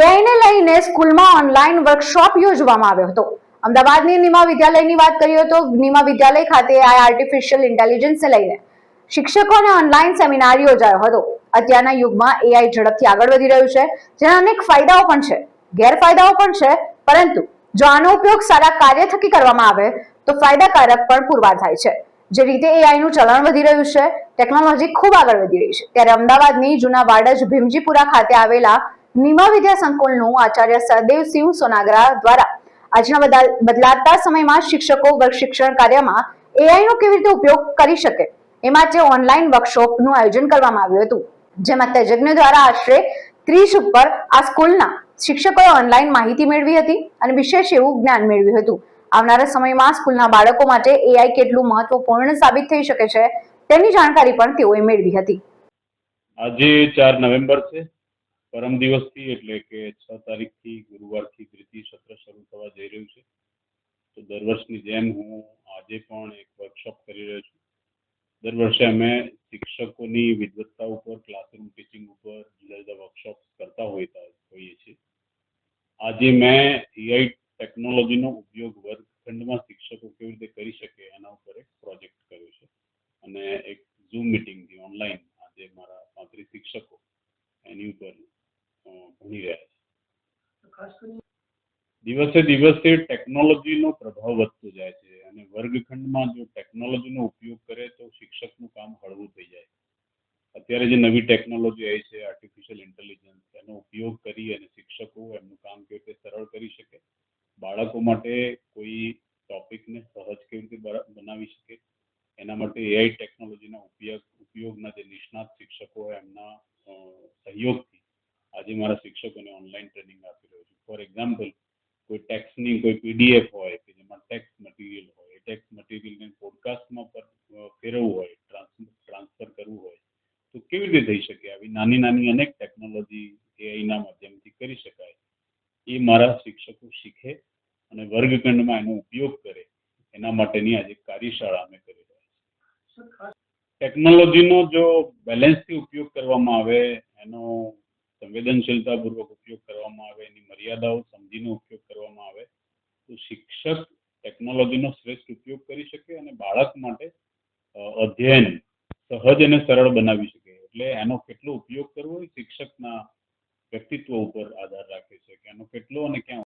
એઆઈને લઈને સ્કૂલમાં online workshop યોજવામાં આવ્યો હતો. અમદાવાદની નિમા વિદ્યાલયની વાત કરીએ તો નિમા વિદ્યાલય ખાતે આ આર્ટિફિશિયલ ઇન્ટેલિજન્સને લઈને શિક્ષકોને ઓનલાઈન સેમિનાર યોજાયો હતો. અત્યારના યુગમાં એઆઈ ઝડપથી આગળ વધી રહ્યું છે. જેના અનેક ફાયદાઓ પણ છે. ગેરફાયદાઓ પણ છે, પરંતુ જો આનો ઉપયોગ સારા કાર્ય થકી કરવામાં આવે, તો ફાયદાકારક પણ પુરવાર થાય છે. જે રીતે એઆઈનું ચલણ વધી રહ્યું છે, ટેકનોલોજી ખૂબ આગળ વધી રહી છે. ત્યારે અમદાવાદની જૂના વાડજ ભીમજીપુરા ખાતે આવેલા નિમા વિદ્યા સંકુલનું આચાર્ય સહદેવસિંહ સોનાગરા દ્વારા આજના બદલાતા સમયમાં શિક્ષકો વર્ગ શિક્ષણ કાર્યમાં AI નો કેવી રીતે ઉપયોગ કરી શકે? એ માટે ઓનલાઈન વર્કશોપનું આયોજન કરવામાં આવ્યું હતું, જેમાં તજજ્ઞ દ્વારા આશરે ત્રીસ ઉપર આ સ્કૂલના શિક્ષકોએ ઓનલાઈન માહિતી મેળવી હતી અને વિશેષ એવું જ્ઞાન મેળવ્યું હતું. આવનારા સમયમાં સ્કૂલના બાળકો માટે એઆઈ કેટલું મહત્વપૂર્ણ સાબિત થઈ શકે છે તેની જાણકારી પણ તેઓએ મેળવી હતી. આજે ચાર નવેમ્બર છે. પરમ દિવસથી એટલે કે છ તારીખથી ગુરુવારથી તૃતીય સત્ર શરૂ થવા જઈ રહ્યું છે. તો દર વર્ષની જેમ હું આજે પણ એક વર્કશોપ કરી રહ્યો છું. દર વર્ષે અમે શિક્ષકોની વિદવત્તા ઉપર ક્લાસરૂમ ટીચિંગ ઉપર જુદા જુદા વર્કશોપ કરતા હોઈતા હોઈએ છીએ. આજે મેં એઆઈ ટેકનોલોજીનો ઉપયોગ વર્ગખંડમાં શિક્ષકો કેવી રીતે કરી શકે એના ઉપર એક પ્રોજેક્ટ કર્યો છે. અને એક ઝૂમ મિટિંગથી ઓનલાઈન આજે મારા પાંત્રીસ શિક્ષકો એની ઉપર ભણી રહ્યા છે દિવસે દિવસે ટેકનોલોજીનો પ્રભાવ વધતો જાય છે અને વર્ગખંડમાં જો ટેકનોલોજીનો ઉપયોગ કરે તો શિક્ષકનું કામ હળવું થઈ જાય. અત્યારે જે નવી ટેકનોલોજી આવી છે આર્ટિફિશિયલ ઇન્ટેલિજન્સ એનો ઉપયોગ કરી અને શિક્ષકો એમનું કામ કેવી રીતે સરળ કરી શકે બાળકો માટે કોઈ ટોપિકને સહજ કેવી રીતે બનાવી શકે એના માટે એઆઈ ટેકનોલોજીના ઉપયોગ ઉપયોગના જે નિષ્ણાત શિક્ષકો હોય એમના સહયોગથી આજે મારા શિક્ષકોને ઓનલાઈન ટ્રેનિંગ આપી રહ્યો છું. ફોર એક્ઝામ્પલ કોઈ ટેક્સની કોઈ પીડીએફ હોય કે જેમાં ટેક્સ મટીરિયલ હોય એ ટેક્સ મટીરિયલને પોડકાસ્ટમાં ફેરવવું હોય ટ્રાન્સફર કરવું હોય તો કેવી રીતે થઈ શકે? આવી નાની નાની અનેક ટેકનોલોજી એઆઈના માધ્યમથી કરી શકાય. એ મારા શિક્ષકો શીખે અને વર્ગખંડમાં એનો ઉપયોગ કરે. એના માટેની આજે કાર્યશાળા અમે કરી રહ્યા છીએ. ટેકનોલોજીનો જો બેલેન્સથી ઉપયોગ કરવામાં આવે સંવેદનશીલતાપૂર્વક ઉપયોગ કરવામાં આવે, એની મર્યાદાઓ સમજીને ઉપયોગ કરવામાં આવે, તો શિક્ષક ટેકનોલોજીનો શ્રેષ્ઠ ઉપયોગ કરી શકે અને બાળક માટે અધ્યયન સહજ અને સરળ બનાવી શકે. એટલે એનો કેટલો ઉપયોગ કરવો એ શિક્ષકના વ્યક્તિત્વ ઉપર આધાર રાખે છે કે એનો કેટલો અને ક્યાં